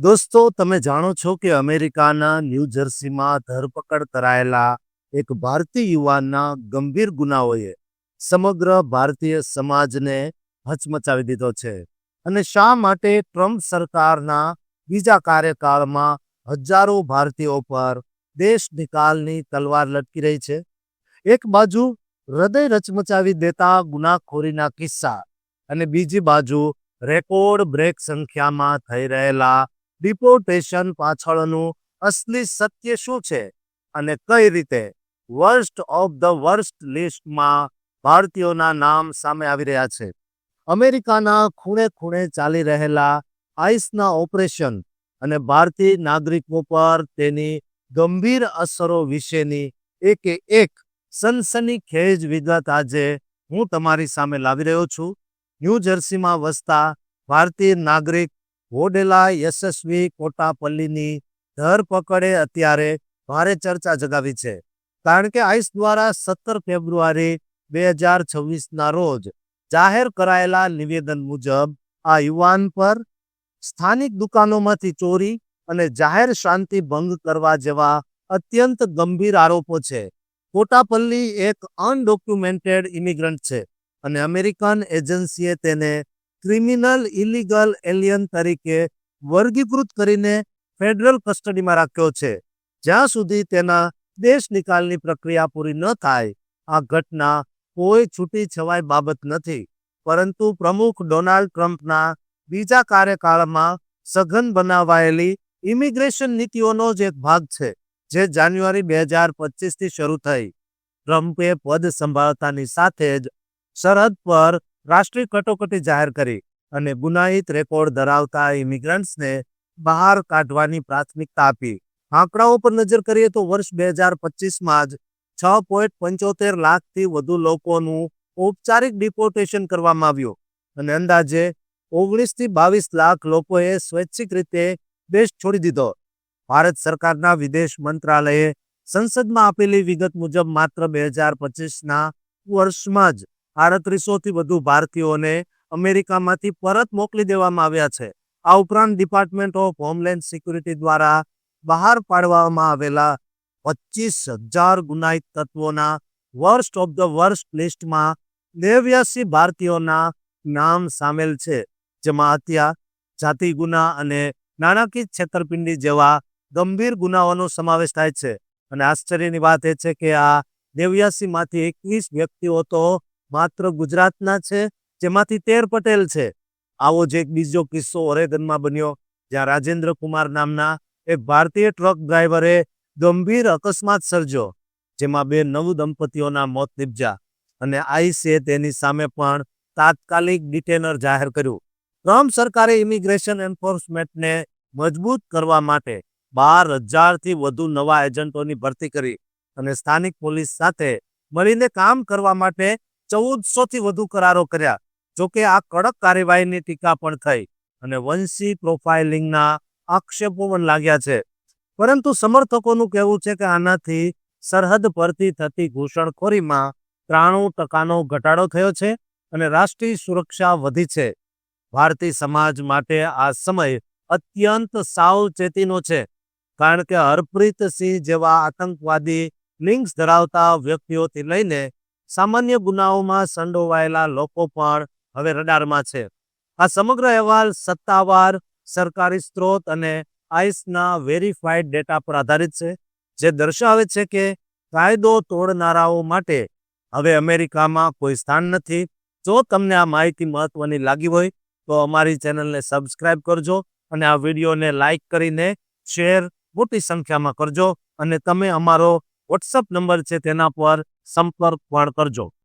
દોસ્તો, તમે જાણો છો કે અમેરિકાના ન્યૂ જર્સીમાં ધરપકડ કરાયેલા એક ભારતીય યુવાનના ગંભીર ગુનાઓએ સમગ્ર ભારતીય સમાજને હચમચાવી દીધો છે અને શા માટે ટ્રમ્પ સરકારના બીજા કાર્યકાળમાં હજારો ભારતીયો પર દેશ નિકાલની તલવાર લટકી રહી છે? એક બાજુ હૃદય રચમચાવી દેતા ગુનાખોરીના કિસ્સા અને બીજી બાજુ રેકોર્ડ બ્રેક સંખ્યામાં થઈ રહેલા ડિપોર્ટેશન પાછળનું અસલી સત્ય શું છે? અને કઈ રીતે? વર્સ્ટ ઓફ ધ વર્સ્ટ લિસ્ટમાં ભારતીયોના નામ સામે આવી રહ્યા છે. અમેરિકાના ખૂણે ખૂણે ચાલી રહેલા આઈસના ઓપરેશન અને ભારતીય નાગરિકો પર તેની ગંભીર અસરો વિશેની એકે એક સનસનીખેજ વિગત આજે હું તમારી સામે લાવી રહ્યો છું. ન્યૂ જર્સીમાં વસતા ભારતીય નાગરિક વોડેલા યશસ્વી કોટાપલ્લીની ધરપકડે અત્યારે ભારે ચર્ચા જગાવી છે. કારણ કે આઈસ દ્વારા સત્તર ફેબ્રુઆરી બે હજાર છવ્વીસના રોજ જાહેર કરાયેલા નિવેદન મુજબ આ યુવાન પર સ્થાનિક દુકાનોમાંથી ચોરી અને જાહેર શાંતિ ભંગ કરવા જેવા અત્યંત ગંભીર આરોપો છે. કોટાપલ્લી એક અનડોક્યુમેન્ટેડ ઇમિગ્રન્ટ છે અને અમેરિકન એજન્સીએ તેને ક્રિમિનલ ઇલીગલ એલિયન તરીકે વર્ગીકૃત કરીને ફેડરલ કસ્ટડીમાં રાખ્યો છે. જ્યાં સુધી તેના દેશ નિકાલની પ્રક્રિયા પૂરી ન થાય, આ ઘટના કોઈ છૂટી છવાય બાબત નથી. પરંતુ પ્રમુખ ડોનાલ્ડ ટ્રમ્પના બીજા કાર્યકાળમાં સઘન બનાવાયેલી ઇમિગ્રેશન નીતિઓનો જ એક ભાગ છે, જે જાન્યુઆરી બે હજાર પચીસથી શરૂ થઈ. ટ્રમ્પે પદ સંભાળતાની સાથે જ સરહદ પર રાષ્ટ્રીય કટોકટી જાહેર કરી અને ગુનાહિત રેકોર્ડ ધરાવતા ઇમિગ્રન્ટ્સને બહાર કાઢવાની પ્રાથમિકતા આપી. આંકડાઓ પર નજર કરીએ તો વર્ષ બે હજાર પચીસમાં જ છ પોઈન્ટ પંચોતેર લાખથી વધુ લોકોનું ઔપચારિક ડિપોર્ટેશન કરવામાં આવ્યું અને અંદાજે ઓગણીસથી બાવીસ લાખ લોકોએ સ્વૈચ્છિક રીતે દેશ છોડી દીધો. ભારત સરકારના વિદેશ મંત્રાલયે સંસદમાં આપેલી વિગત મુજબ માત્ર બે હજાર પચીસના વર્ષમાં જ આડત્રીસોથી વધુ ભારતીયોને અમેરિકામાંથી પરત મોકલી દેવામાં આવ્યા છે. આ ઉપરાંત ડિપાર્ટમેન્ટ ઓફ હોમલેન્ડ સિક્યુરિટી દ્વારા બહાર પાડવામાં આવેલા પચીસ હજાર ગુનાહિત તત્વોના વર્સ્ટ ઓફ ધ વર્સ્ટ લિસ્ટમાં નેવ્યાસી ભારતીયોના નામ સામેલ છે, જેમાં હત્યા, જાતિ ગુના અને નાણાકીય છેતરપિંડી જેવા ગંભીર ગુનાઓનો સમાવેશ થાય છે. અને આશ્ચર્યની વાત એ છે કે આ નેવ્યાસીમાંથી એકવીસ વ્યક્તિઓ તો માત્ર ગુજરાતના છે, જેમાંથી તેર પટેલ છે. આવો જ એક બીજો કિસ્સો ઓરેગનમાં બન્યો, જ્યાં રાજેન્દ્ર કુમાર નામના એક ભારતીય ટ્રક ડ્રાઈવરે ગંભીર અકસ્માત સર્જ્યો, જેમાં બે નવ દંપતીઓના મોત નિપજ્યા અને આઈસે તેની સામે પણ તાત્કાલિક ડિટેનર જાહેર કર્યું. ટ્રમ્પ સરકારે ઇમિગ્રેશન એન્ફોર્સમેન્ટને મજબૂત કરવા માટે બાર હજારથી વધુ નવા એજન્ટોની ભરતી કરી અને સ્થાનિક પોલીસ સાથે મળીને કામ કરવા માટે ચૌદસોથી વધુ કરારો કર્યા, જોકે આ કડક કાર્યવાહીની ટીકા પણ થઈ અને વંશી પ્રોફાઇલિંગના આક્ષેપો પણ લાગ્યા છે. પરંતુ સમર્થકોનું કહેવું છે કે આનાથી સરહદ પરથી થતી ઘૂસણખોરીમાં ત્રાણું ટકાનો ઘટાડો થયો છે અને રાષ્ટ્રીય સુરક્ષા વધી છે. ભારતીય સમાજ માટે આ સમય અત્યંત સાવચેતીનો છે, કારણ કે હરપ્રીત સિંહ જેવા આતંકવાદી લિંક્સ ધરાવતા વ્યક્તિઓથી લઈને સામાન્ય ગુનાઓમાં સંડોવાયેલા લોકો પણ હવે રડારમાં છે. આ સમગ્ર અહેવાલ સત્તાવાર, સરકારી સ્ત્રોત અને આઈસના વેરીફાઈડ ડેટા પર આધારિત છે, જે દર્શાવે છે કે કાયદો તોડનારાઓ માટે હવે અમેરિકામાં કોઈ સ્થાન નથી. જો તમને આ માહિતી મહત્વની લાગી હોય, તો અમારી ચેનલને સબસ્ક્રાઇબ કરજો અને આ વિડીયોને લાઇક કરીને શેર મોટી સંખ્યામાં કરજો અને તમે અમારો વોટ્સઅપ નંબર છે તેના પર સંપર્ક પણ કરજો.